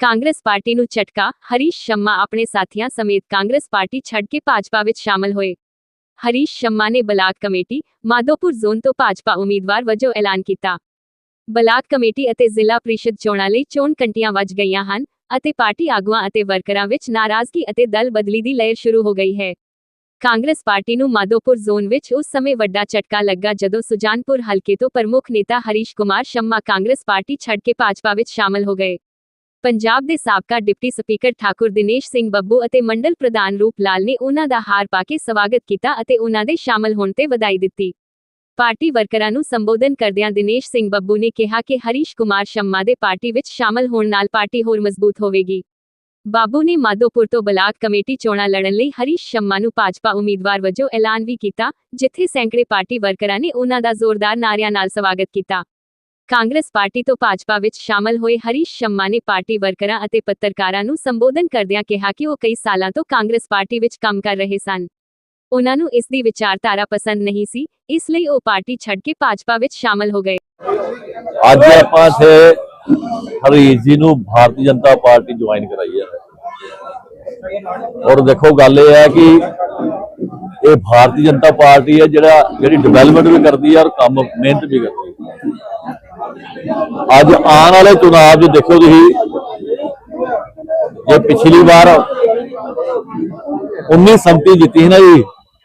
Congress party ਨੂੰ ਝਟਕਾ, ਹਰੀਸ਼ ਸ਼ੰਮਾ ਆਪਣੇ ਸਾਥੀਆਂ ਸਮੇਤ ਕਾਂਗਰਸ ਪਾਰਟੀ ਛੱਡ ਕੇ ਭਾਜਪਾ ਵਿੱਚ ਸ਼ਾਮਲ ਹੋਏ। ਹਰੀਸ਼ ਸ਼ੰਮਾ ਨੇ ਬਲਾਕ ਕਮੇਟੀ, ਮਾਧੋਪੁਰ ਜ਼ੋਨ ਤੋਂ ਭਾਜਪਾ ਉਮੀਦਵਾਰ ਵਜੋਂ ਐਲਾਨ ਕੀਤਾ। ਬਲਾਕ ਕਮੇਟੀ ਅਤੇ ਜ਼ਿਲ੍ਹਾ ਪ੍ਰੀਸ਼ਦ ਚੋਣਾਂ ਲਈ ਚੋਣ ਕੰਟੀਆਂ ਵੱਜ ਗਈਆਂ ਹਨ ਅਤੇ ਪਾਰਟੀ ਆਗੂਆਂ ਅਤੇ ਵਰਕਰਾਂ ਵਿੱਚ ਨਾਰਾਜ਼ਗੀ ਅਤੇ ਦਲ ਬਦਲੀ ਦੀ ਲਹਿਰ ਸ਼ੁਰੂ ਹੋ ਗਈ ਹੈ। ਕਾਂਗਰਸ ਪਾਰਟੀ ਨੂੰ ਮਾਧੋਪੁਰ ਜ਼ੋਨ ਵਿੱਚ ਉਸ ਸਮੇਂ ਵੱਡਾ ਝਟਕਾ ਲੱਗਾ ਜਦੋਂ ਸੁਜਾਨਪੁਰ ਹਲਕੇ ਤੋਂ ਪ੍ਰਮੁੱਖ ਨੇਤਾ ਹਰੀਸ਼ ਕੁਮਾਰ ਸ਼ੰਮਾ ਕਾਂਗਰਸ ਪਾਰਟੀ ਛੱਡ ਕੇ ਭਾਜਪਾ ਵਿੱਚ ਸ਼ਾਮਲ ਹੋ ਗਏ। ਪੰਜਾਬ ਦੇ ਸਾਬਕਾ ਡਿਪਟੀ ਸਪੀਕਰ ਠਾਕੁਰ ਦਿਨੇਸ਼ ਸਿੰਘ ਬੱਬੂ ਅਤੇ ਮੰਡਲ ਪ੍ਰਧਾਨ ਰੂਪ ਲਾਲ ਨੇ ਉਹਨਾਂ ਦਾ ਹਾਰ ਪਾ ਕੇ ਸਵਾਗਤ ਕੀਤਾ ਅਤੇ ਉਹਨਾਂ ਦੇ ਸ਼ਾਮਲ ਹੋਣ ਤੇ ਵਧਾਈ ਦਿੱਤੀ। ਪਾਰਟੀ ਵਰਕਰਾਂ ਨੂੰ ਸੰਬੋਧਨ ਕਰਦਿਆਂ ਦਿਨੇਸ਼ ਸਿੰਘ ਬੱਬੂ ਨੇ ਕਿਹਾ ਕਿ ਹਰੀਸ਼ ਕੁਮਾਰ ਸ਼ੰਮਾ ਦੇ ਪਾਰਟੀ ਵਿੱਚ ਸ਼ਾਮਲ ਹੋਣ ਨਾਲ ਪਾਰਟੀ ਹੋਰ ਮਜ਼ਬੂਤ ਹੋਵੇਗੀ। ਬਾਬੂ ਨੇ ਮਾਧੋਪੁਰ ਤੋਂ ਬਲਾਕ ਕਮੇਟੀ ਚੋਣਾਂ ਲੜਨ ਲਈ ਹਰੀਸ਼ ਸ਼ੰਮਾ ਨੂੰ ਭਾਜਪਾ ਉਮੀਦਵਾਰ ਵਜੋਂ ਐਲਾਨ ਵੀ ਕੀਤਾ, ਜਿੱਥੇ ਸੈਂਕੜੇ ਪਾਰਟੀ ਵਰਕਰਾਂ ਨੇ ਉਹਨਾਂ ਦਾ ਜ਼ੋਰਦਾਰ ਨਾਅਰਿਆਂ ਨਾਲ ਸਵਾਗਤ ਕੀਤਾ। ਕਾਂਗਰਸ ਪਾਰਟੀ ਤੋਂ ਭਾਜਪਾ ਵਿੱਚ ਸ਼ਾਮਲ ਹੋਏ ਹਰੀਸ਼ ਸ਼ੰਮਾ ਨੇ ਪਾਰਟੀ ਵਰਕਰਾਂ ਅਤੇ ਪੱਤਰਕਾਰਾਂ ਨੂੰ ਸੰਬੋਧਨ ਕਰਦਿਆਂ ਕਿਹਾ ਕਿ ਉਹ ਕਈ ਸਾਲਾਂ ਤੋਂ ਕਾਂਗਰਸ ਪਾਰਟੀ ਵਿੱਚ ਕੰਮ ਕਰ ਰਹੇ ਸਨ। ਉਹਨਾਂ ਨੂੰ ਇਸ ਦੀ ਵਿਚਾਰਧਾਰਾ ਪਸੰਦ ਨਹੀਂ ਸੀ, ਇਸ ਲਈ ਉਹ ਪਾਰਟੀ ਛੱਡ ਕੇ ਭਾਜਪਾ ਵਿੱਚ ਸ਼ਾਮਲ ਹੋ ਗਏ। ਅੱਜ ਆਪਾਂ ਇੱਥੇ ਹਰੀਸ਼ ਜੀ ਨੂੰ ਭਾਰਤੀ ਜਨਤਾ ਪਾਰਟੀ ਜੁਆਇਨ ਕਰਾਈ ਹੈ। ਔਰ ਦੇਖੋ, ਗੱਲ ਇਹ ਹੈ ਕਿ ਇਹ ਭਾਰਤੀ ਜਨਤਾ ਪਾਰਟੀ ਹੈ ਜਿਹੜਾ ਜਿਹੜੀ ਡਿਵੈਲਪਮੈਂਟ ਵੀ ਕਰਦੀ ਹੈ ਔਰ ਕੰਮ, ਮਿਹਨਤ ਵੀ ਕਰਦੀ ਹੈ। ਅੱਜ ਆਉਣ ਵਾਲੇ ਚੁਣਾਵ 'ਚ ਦੇਖੋ ਤੁਸੀਂ, ਜੇ ਪਿਛਲੀ ਵਾਰ 19 ਸੰਮਤੀ ਜਿੱਤੀ ਸੀ ਨਾ ਜੀ,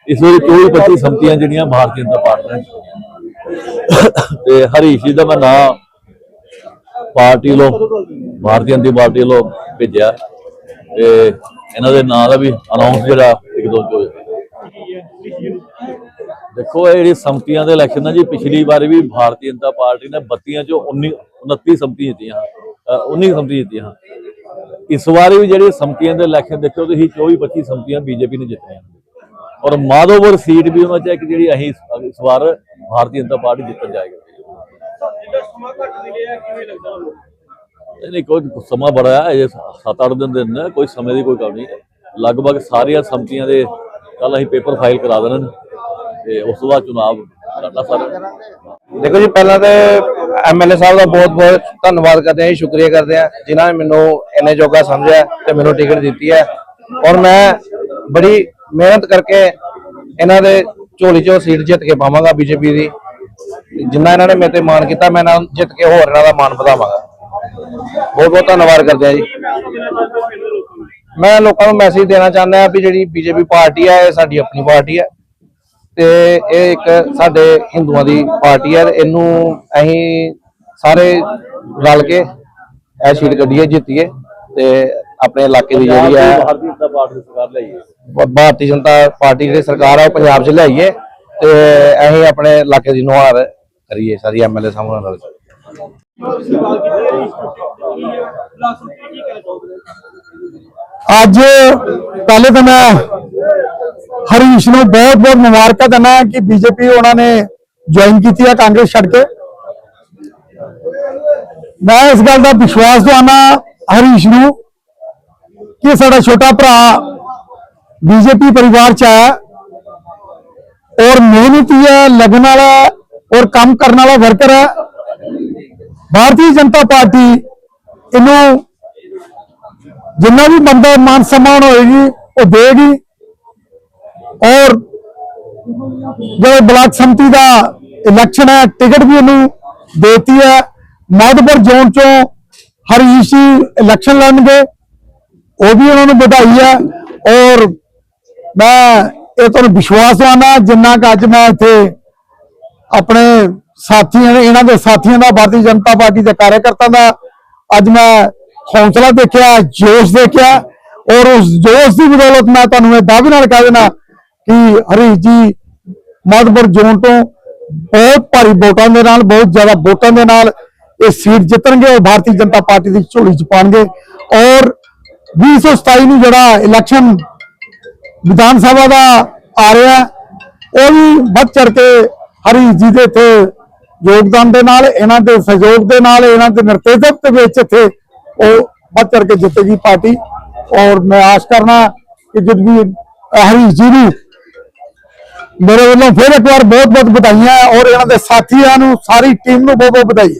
ਇਸ ਵਾਰੀ 24 25 ਸੰਮਤੀਆਂ ਜਿਹੜੀਆਂ ਭਾਰਤੀ ਜਨਤਾ ਪਾਰਟੀ ਨੇ। ਤੇ ਹਰੀਸ਼ ਜੀ ਦਾ ਮੈਂ ਨਾਂ ਪਾਰਟੀ ਲੋ ਭਾਰਤੀ ਜਨਤਾ ਪਾਰਟੀ ਲੋ ਭੇਜਿਆ। ਤੇ ਇਹਨਾਂ ਦੇ ਨਾਂ ਦਾ ਵੀ ਅਨਾਉਂਸ ਜਿਹੜਾ ਇੱਕ ਦੋ ਚ ਹੋਇਆ ਦੇਖੋ, ਇਹ ਜਿਹੜੀ ਸੰਮਤੀਆਂ ਦੇ ਇਲੈਕਸ਼ਨ ਆ ਜੀ, ਪਿਛਲੀ ਵਾਰ ਵੀ ਭਾਰਤੀ ਜਨਤਾ ਪਾਰਟੀ ਨੇ 32 ਚੋਂ 19 29 ਸੰਮਤੀਆਂ ਜਿੱਤੀਆਂ। 19 ਸੰਮਤੀਆਂ ਜਿੱਤੀਆਂ। ਇਸ ਵਾਰ ਵੀ ਜਿਹੜੀ ਸੰਮਤੀਆਂ ਦੇ ਇਲੈਕਸ਼ਨ ਦੇਖੋ ਤੁਸੀਂ 24 25 ਸੰਮਤੀਆਂ ਬੀਜੇਪੀ ਨੇ ਜਿੱਤੀਆਂ। ਔਰ ਮਾਧੋਪੁਰ ਸੀਟ ਵੀ ਉਹਨਾਂ ਚ ਹੈ ਜਿਹੜੀ ਅਸੀਂ ਇਸ- ਵਾਰ ਭਾਰਤੀ ਜਨਤਾ ਪਾਰਟੀ ਜਿੱਤਣ ਜਾਏਗੀ। ਜਿਹੜਾ ਸਮਾਂ ਘੱਟ ਮਿਲਿਆ ਕਿਵੇਂ ਲੱਗਦਾ ਤੁਹਾਨੂੰ ਨਹੀਂ, ਕੋਈ ਸਮਾਂ ਬੜਾ ਹੈ, ਇਹ 7-8 ਦਿਨ ਦੇ ਨੇ ਕੋਈ ਸਮੇਂ ਦੀ ਕੋਈ ਗੱਲ ਨਹੀਂ। ਲਗਭਗ ਸਾਰੀਆਂ ਸੰਮਤੀਆਂ ਦੇ ਕੱਲ ਅਸੀਂ ਪੇਪਰ ਫਾਈਲ ਕਰਾ ਦੇਣਾ ਤੇ ਉਸ ਤੋਂ ਬਾਅਦ ਚੁਣਾਵ ਸਾਡਾ ਸਾਰਾ। ਦੇਖੋ ਜੀ, ਪਹਿਲਾਂ ਤੇ ਐਮਐਲਏ ਸਾਹਿਬ ਦਾ ਬਹੁਤ ਬਹੁਤ ਧੰਨਵਾਦ ਕਰਦੇ ਹਾਂ ਸ਼ੁਕਰੀਆ ਕਰਦੇ ਹਾਂ। ਜਿਨ੍ਹਾਂ ਨੇ ਮੈਨੂੰ ਇੰਨੇ ਜੋਗਾ ਸਮਝਿਆ ਤੇ ਮੈਨੂੰ ਟਿਕਟ ਦਿੱਤੀ ਹੈ। ਔਰ ਮੈਂ ਬੜੀ ਮਿਹਨਤ ਕਰਕੇ ਇਹਨਾਂ ਦੇ ਝੋਲੀ ਚੋਂ ਸੀਟ ਜਿੱਤ ਕੇ ਪਾਵਾਂਗਾ ਬੀਜੇਪੀ ਦੀ। ਜਿੰਨਾ ਇਹਨਾਂ ਨੇ ਮੇਰੇ ਤੇ ਮਾਣ ਕੀਤਾ, ਮੈਂ ਇਹਨਾਂ ਜਿੱਤ ਕੇ ਹੋਰ ਇਹਨਾਂ ਦਾ ਮਾਣ ਵਧਾਵਾਂਗਾ। ਬਹੁਤ ਬਹੁਤ ਧੰਨਵਾਦ ਕਰਦੇ ਹਾਂ ਜੀ। ਮੈਂ ਲੋਕਾਂ ਨੂੰ ਮੈਸੇਜ ਦੇਣਾ ਚਾਹੁੰਦਾ ਹਾਂ ਵੀ ਜਿਹੜੀ ਬੀਜੇਪੀ ਪਾਰਟੀ ਹੈ ਇਹ ਸਾਡੀ ਆਪਣੀ ਪਾਰਟੀ ਹੈ ਤੇ ਇਹ ਇੱਕ ਸਾਡੇ ਹਿੰਦੂਆਂ ਦੀ ਪਾਰਟੀ ਹੈ ਤੇ ਇਹਨੂੰ ਅਸੀਂ ਸਾਰੇ ਰਲ ਕੇ ਇਹ ਸੀਟ ਕੱਢੀਏ ਜਿੱਤੀਏ ਤੇ ਆਪਣੇ ਇਲਾਕੇ ਦੀ ਜਿਹੜੀ ਹੈ ਭਾਰਤੀ ਜਨਤਾ ਪਾਰਟੀ ਦੀ ਸਰਕਾਰ ਭਾਰਤੀ ਜਨਤਾ ਪਾਰਟੀ ਦੀ ਸਰਕਾਰ ਹੈ ਉਹ ਪੰਜਾਬ 'ਚ ਲਿਆਈਏ ਤੇ ਅਸੀਂ ਆਪਣੇ ਇਲਾਕੇ ਦੀ ਨੁਹਾਰ ਕਰੀਏ ਸਾਰੀ ਐਮਐਲਏ ਸਾਹਮਣੇ ਨਾਲ। ਅੱਜ ਪਹਿਲੇ ਤਾਂ ਮੈਂ ਹਰੀਸ਼ ਨੂੰ ਬਹੁਤ ਬਹੁਤ ਮੁਬਾਰਕਾਂ ਦਿੰਦਾ ਕਿ ਬੀਜੇਪੀ ਉਹਨਾਂ ਨੇ ਜੁਆਇਨ ਕੀਤੀ ਹੈ ਕਾਂਗਰਸ ਛੱਡ ਕੇ ਮੈਂ ਇਸ ਗੱਲ ਦਾ ਵਿਸ਼ਵਾਸ ਦਵਾਨਾ ਹਰੀਸ਼ ਨੂੰ ਕਿ ਸਾਡਾ ਛੋਟਾ ਭਰਾ ਬੀਜੇਪੀ ਪਰਿਵਾਰ ਚ ਆਇਆ ਔਰ ਮਿਹਨਤੀ ਹੈ ਲਗਨ ਵਾਲਾ ਹੈ ਔਰ ਕੰਮ ਕਰਨ ਵਾਲਾ ਵਰਕਰ ਹੈ ਭਾਰਤੀ ਜਨਤਾ ਪਾਰਟੀ ਇਹਨੂੰ ਜਿੰਨਾ ਵੀ ਬੰਦਾ ਮਾਨ ਸਨਮਾਨ ਹੋਏਗੀ, ਉਹ ਦੇਗੀ ਔਰ ਜਿਹੜੇ ਬਲਾਕ ਸੰਮਤੀ ਦਾ ਇਲੈਕਸ਼ਨ ਹੈ ਟਿਕਟ ਵੀ ਉਹਨੂੰ ਦੇਤੀ ਹੈ। ਮਾਧਪੁਰ ਜ਼ੋਨ ਚੋਂ ਹਰੀਸ਼ ਜੀ ਇਲੈਕਸ਼ਨ ਲੜਨਗੇ, ਉਹ ਵੀ ਉਹਨਾਂ ਨੂੰ ਵਧਾਈ ਹੈ। ਔਰ ਮੈਂ ਇਹ ਤੁਹਾਨੂੰ ਵਿਸ਼ਵਾਸ ਦਵਾਨਾ ਜਿੰਨਾ ਕਿ ਅੱਜ ਮੈਂ ਇੱਥੇ ਆਪਣੇ ਸਾਥੀਆਂ ਨੇ ਇਹਨਾਂ ਦੇ ਸਾਥੀਆਂ ਦਾ, ਭਾਰਤੀ ਜਨਤਾ ਪਾਰਟੀ ਦੇ ਕਾਰਜਕਰਤਾ ਦਾ ਅੱਜ ਮੈਂ ਹੌਸਲਾ ਦੇਖਿਆ, ਜੋਸ਼ ਦੇਖਿਆ ਔਰ ਉਸ ਜੋਸ਼ ਦੀ ਬਦੌਲਤ ਮੈਂ ਤੁਹਾਨੂੰ ਇਹ ਦਾਅਵੇ ਨਾਲ ਕਹਿ ਦੇਣਾ ਕਿ ਹਰੀਸ਼ ਜੀ ਮਾਧਪੁਰ ਜ਼ੋਨ ਤੋਂ ਬਹੁਤ ਭਾਰੀ ਵੋਟਾਂ ਦੇ ਨਾਲ, ਬਹੁਤ ਜ਼ਿਆਦਾ ਵੋਟਾਂ ਦੇ ਨਾਲ ਇਹ ਸੀਟ ਜਿੱਤਣਗੇ ਔਰ ਭਾਰਤੀ ਜਨਤਾ ਪਾਰਟੀ ਦੀ ਝੋਲੀ ਚ ਪਾਣਗੇ ਔਰ 2027 ਨੂੰ ਜਿਹੜਾ ਇਲੈਕਸ਼ਨ ਵਿਧਾਨ ਸਭਾ ਦਾ ਆ ਰਿਹਾ ਉਹ ਵੀ ਵੱਧ ਚੜ ਕੇ ਹਰੀਸ਼ ਜੀ ਦੇ ਇੱਥੇ ਯੋਗਦਾਨ ਦੇ ਨਾਲ, ਇਹਨਾਂ ਦੇ ਸਹਿਯੋਗ ਦੇ ਨਾਲ, ਇਹਨਾਂ ਦੇ ਨਿਰਦੇਸ਼ਕ ਦੇ ਵਿੱਚ ਇੱਥੇ ਉਹ ਵੱਧ ਚੜ ਕੇ ਜਿੱਤੇਗੀ ਪਾਰਟੀ। ਔਰ ਮੈਂ ਆਸ ਕਰਨਾ ਕਿ ਜਦ ਵੀ ਹਰੀ ਜੀ ਨੂੰ ਮੇਰੇ ਵੱਲੋਂ ਫਿਰ ਇੱਕ ਵਾਰ ਬਹੁਤ ਬਹੁਤ ਵਧਾਈਆਂ ਔਰ ਇਹਨਾਂ ਦੇ ਸਾਥੀਆਂ ਨੂੰ, ਸਾਰੀ ਟੀਮ ਨੂੰ ਬਹੁਤ ਬਹੁਤ ਵਧਾਈ